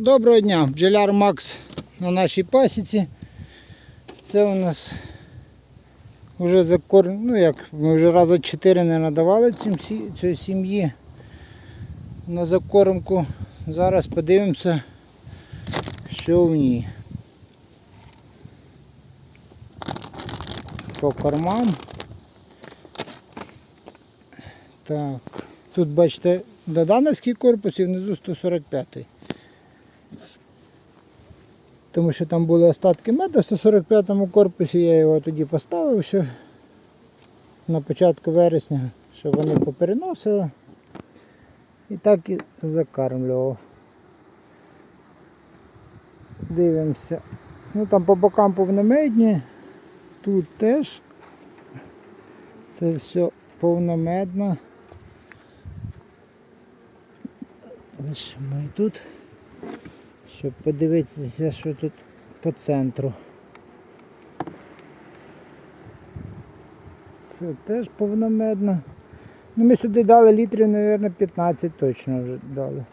Доброго дня, бджоляр Макс на нашій пасіці. Це у нас вже закор... ну як, ми вже раза 4 не надавали цій сім'ї на закормку. Зараз подивимося, що в ній. По кормам. Так, тут бачите додановський корпус і внизу 145 тому що там були остатки меду в 145 корпусі, я його тоді поставив ще на початку вересня, щоб вони попереносили. І так і закармлював. Дивимося. Ну там по бокам повномедні, тут теж. Це все повномедно. Зашимо і тут щоб подивитися, що тут по центру. Це теж повномедно. Ну, ми сюди дали літрів, мабуть, 15 точно вже дали.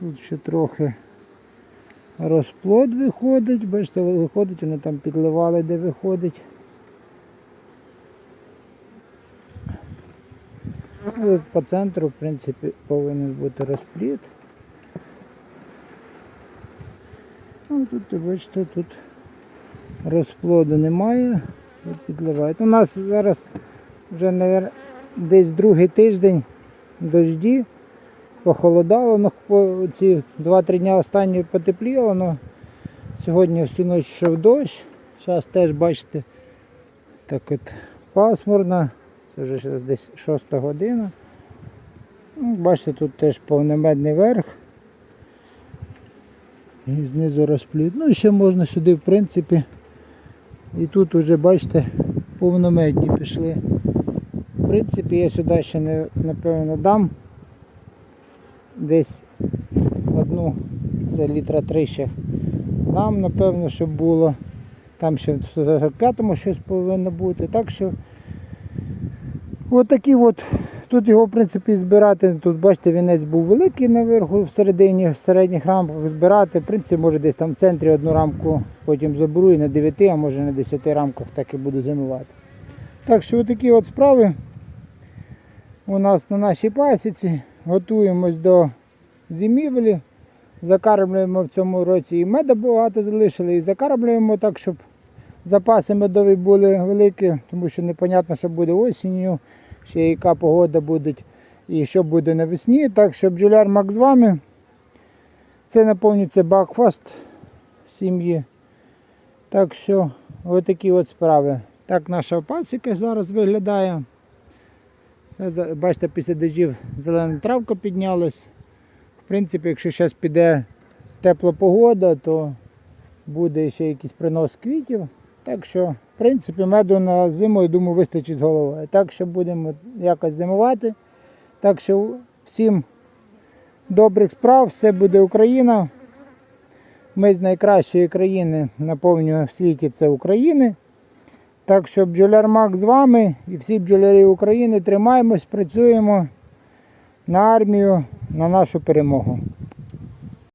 Тут ще трохи розплод виходить, бачите, виходить, вони там підливали, де виходить. Ну, от По центру, в принципі, повинен бути розпліт. Ну, тут, бачите, тут розплоду немає, підливають. У нас зараз вже мабуть, десь другий тиждень дожді, похолодало, ну, ці 2-3 дні останні потепліло, але сьогодні всю ніч йшов дощ. Зараз теж бачите, так от пасмурно. Це вже десь 6 година. Ну, бачите, тут теж повномедний верх. І знизу розпліт. Ну і ще можна сюди, в принципі. І тут вже, бачите, повномедні пішли. В принципі, я сюди ще не, напевно дам десь одну, це літра три ще дам, напевно, щоб було. Там ще в 145-му щось повинно бути. Так що От такі от, тут його в принципі збирати, тут бачите, вінець був великий наверху, всередині, в середніх рамках збирати. В принципі, може десь там в центрі одну рамку потім заберу і на 9, а може на 10 рамках так і буду зимувати. Так що такі от справи у нас на нашій пасіці. Готуємось до зимівлі. Закармлюємо в цьому році і меда багато залишили, і закармлюємо так, щоб запаси медові були великі, тому що непонятно, що буде осінню, ще яка погода буде і що буде навесні. Так що бджоляр Мак з вами. Це наповнюється бакфаст сім'ї. Так що отакі от справи. Так наша пасіка зараз виглядає. Е, Бачите, після дождів зелена травка піднялась. В принципі, якщо зараз піде тепла погода, то буде ще якийсь принос квітів. Так що, в принципі, меду на зиму, я думаю, вистачить з головою. Так що будемо якось зимувати. Так що всім добрих справ, все буде Україна. Ми з найкращої країни наповнюємо в світі це України. Так що бджоляр Мак з вами і всі бджолярі України тримаємось, працюємо на армію, на нашу перемогу.